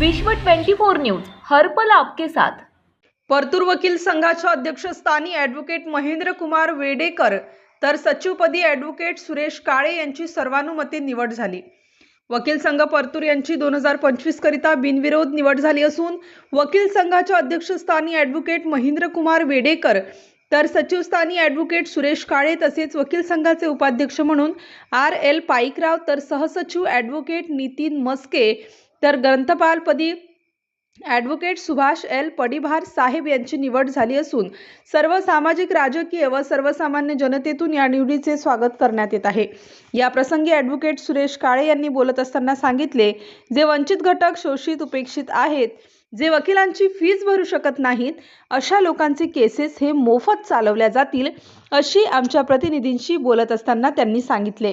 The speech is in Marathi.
विश्व 24 न्यूज हर्पल आपके साथ. परतूर वकील संघाच्या अध्यक्षस्थानी ॲडव्होकेट महेंद्र कुमार वेडेकर तर सचिवपदी ॲडव्होकेट सुरेश काळे यांची सर्वानुमते निवड झाली. वकील संघ परतूर यांची दोन हजार पंचवीस करिता बिनविरोध निवड झाली असून वकील संघाच्या अध्यक्षस्थानी ॲडव्होकेट महेंद्र कुमार वेडेकर तर सचिवस्थानी ॲडव्होकेट सुरेश काळे तसेच वकील संघाचे उपाध्यक्ष म्हणून आर एल पाईकराव तर सहसचिव ॲडव्होकेट नितीन मस्के तर ग्रंथपालपदी ॲडव्होकेट सुभाष एल पडिभार साहेब यांची निवड झाली असून सर्व सामाजिक राजकीय व सर्वसामान्य जनतेतून या निवडीचे स्वागत करण्यात येत आहे. या प्रसंगी ॲडव्होकेट सुरेश काळे यांनी बोलत असताना सांगितले जे वंचित घटक शोषित उपेक्षित आहेत जे वकिलांची फीज भरू शकत नाहीत अशा लोकांचे केसेस हे मोफत चालवल्या जातील अशी आमच्या प्रतिनिधींशी बोलत असताना त्यांनी सांगितले.